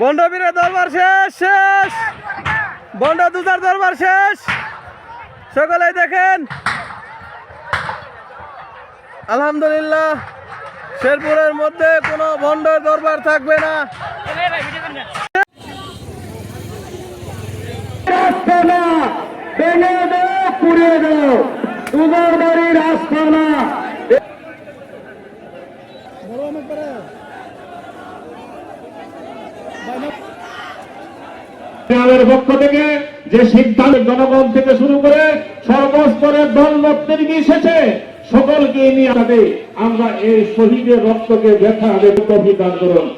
বন্ডবীরের দরবার শেষ শেষ। বন্ড দুজার দরবার শেষ। সকলেই দেখেন। আলহামদুলিল্লাহ, শেরপুরের মধ্যে কোনো ভণ্ডের দরবার থাকবে না। ভেঙে বাড়ির রাস্তানা আমাদের পক্ষ থেকে যে সিদ্ধান্ত জনগণ থেকে শুরু করে সর্বস্তরের দল এসেছে সকলকে নিয়ে যাবে। আমরা এই শহীদের রক্তকে ব্যথা দেব দান করুন।